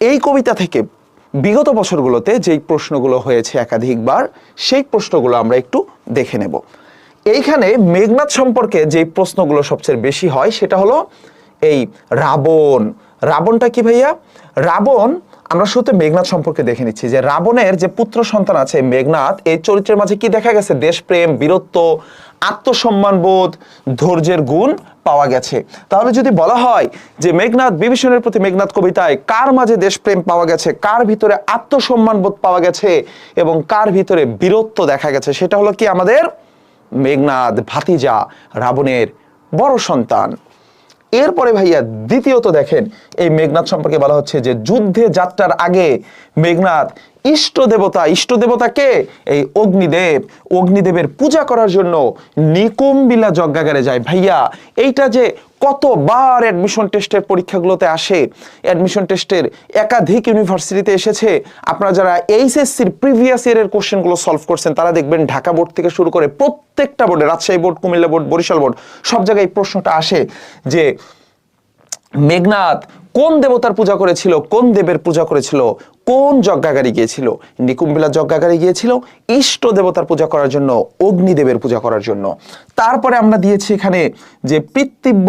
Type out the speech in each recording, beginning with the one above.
এই কবিতা থেকে বিগত বছরগুলোতে যেই প্রশ্নগুলো হয়েছে একাধিকবার, সেই প্রশ্নগুলো আমরা একটু দেখে নেব। এইখানে মেঘনাথ সম্পর্কে যে প্রশ্নগুলো সবচেয়ে বেশি হয়, সেটা হলো এই রাবণ। রাবণটা কি ভাইয়া? রাবণ আমরা শুরুতে মেঘনাথ সম্পর্কে দেখে নিচ্ছি যে রাবণের যে পুত্র সন্তান আছে মেঘনাথ এই চরিত্রের মাঝে কি দেখা গেছে? দেশপ্রেম, বীরত্ব, আত্মসম্মানবোধ, ধৈর্যের গুণ পাওয়া গেছে। তাহলে যদি বলা হয় যে মেঘনাথ বিভীষণের প্রতি মেঘনাথ কবিতায় কার মাঝে দেশপ্রেম পাওয়া গেছে, কার ভিতরে আত্মসম্মানবোধ পাওয়া গেছে এবং কার ভিতরে বীরত্ব দেখা গেছে, সেটা হলো কি আমাদের মেঘনাথ ভাতিজা, রাবণের বড় সন্তান। এরপরে ভাইয়া দ্বিতীয়ত দেখেন এই মেঘনাথ সম্পর্কে বলা হচ্ছে যে যুদ্ধে যাত্রার আগে মেঘনাথ ইষ্ট দেবতা ইষ্ট দেবতা কে? এই অগ্নিদেব। অগ্নিদেবের পূজা করার জন্য নিকুম্বিলা যজ্ঞাগারে যায়। ভাইয়া, এইটা যে কতবার অ্যাডমিশন টেস্টের পরীক্ষাগুলোতে আসে? অ্যাডমিশন টেস্টের একাধিক ইউনিভার্সিটিতে এসেছে। আপনারা যারা এইচএসসির প্রিভিয়াস ইয়ারের কোশ্চেনগুলো সলভ করছেন, তারা দেখবেন ঢাকা বোর্ড থেকে শুরু করে প্রত্যেকটা বোর্ডে Rajshahi board Comilla board Barishal board সব জায়গায় প্রশ্নটা আসে যে মেঘনাথ কোন দেবতার পূজা করেছিল, কোন দেবের পূজা করেছিল, কোন যজ্ঞাগারে গিয়েছিল? নিকুম্বিলা যজ্ঞাগারে গিয়েছিল, ইষ্ট দেবতার পূজা করার জন্য, অগ্নিদেবের পূজা করার জন্য। তারপরে আমরা দিয়েছি এখানে যে পিতৃব্য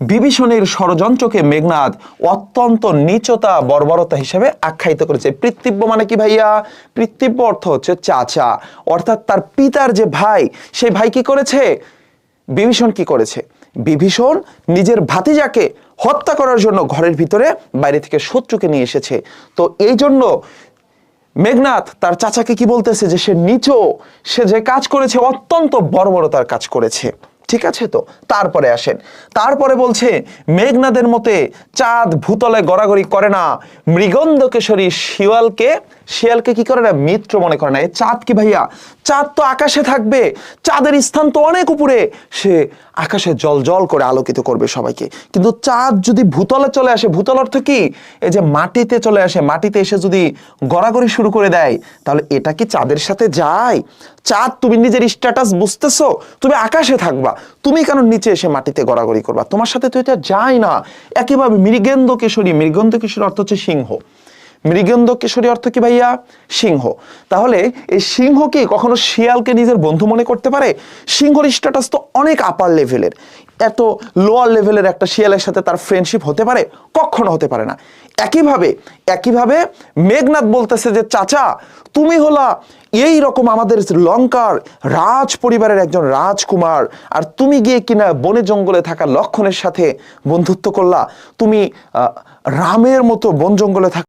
বিভীষণের ষড়যন্ত্রকে মেঘনাথ অত্যন্ত নিচতা, বর্বরতা হিসেবে আখ্যায়িত করেছে। পিতৃব্য মানে কি ভাইয়া? পিতৃব্য অর্থ হচ্ছে চাচা। অর্থাৎ তার পিতার যে ভাই, সেই ভাই কি করেছে? বিভীষণ কি করেছে? বিভীষণ নিজের ভাতিজাকে হত্যা করার জন্য ঘরের ভিতরে বাইরে থেকে শত্রুকে নিয়ে এসেছে। তো এই জন্য মেঘনাথ তার চাচাকে কি বলতেছে যে সে নিচো, সে যে কাজ করেছে অত্যন্ত বর্বরতার কাজ করেছে। ঠিক আছে তো? তারপরে আসেন। তারপরে বলছে, মেঘনাদের মতে চাঁদ ভূতলে গড়াগড়ি করে না মৃগন্ধ কেশরী শিয়ালকে শিয়ালকে কি করে না মিত্র মনে করে না? এই চাঁদ কি ভাইয়া? চাঁদ তো আকাশে থাকবে। চাঁদের স্থান তো অনেক উপরে। সে আকাশে জল জল করে আলোকিত করবে সবাইকে। কিন্তু চাঁদ যদি ভূতলে চলে আসে, ভূতল অর্থ কি? এই যে মাটিতে চলে আসে, মাটিতে এসে যদি গড়াগড়ি শুরু করে দেয়, তাহলে এটা কি চাঁদের সাথে যায়? চাঁদ, তুমি নিজের স্ট্যাটাস বুঝতেছো? তুমি আকাশে থাকবা। তুমি কেন নিচে এসে মাটিতে গড়াগড়ি করবা? তোমার সাথে তো এটা যায় না। একইভাবে মৃগেন্দ্র কেশরী মৃগেন্দ্র কেশরী অর্থ হচ্ছে সিংহ। মৃগেন্দ্র কেশরী অর্থ কি ভাইয়া? সিংহ। তাহলে এই সিংহ কি কখনো শিয়ালকে নিজের বন্ধু মনে করতে পারে? সিংহর স্ট্যাটাস তো অনেক আপার লেভেলের এত লোয়ার লেভেলের একটা শিয়ালের সাথে তার ফ্রেন্ডশিপ হতে পারে? কখনো হতে পারে না। একইভাবে একইভাবে মেঘনাথ বলতেছে যে, চাচা, তুমি হলা এই রকম আমাদের লঙ্কার রাজ পরিবারের একজন রাজকুমার। আর তুমি গিয়ে কিনা বনে জঙ্গলে থাকা লক্ষণের সাথে বন্ধুত্ব করলা। তুমি রামের মতো বন জঙ্গলে থাকা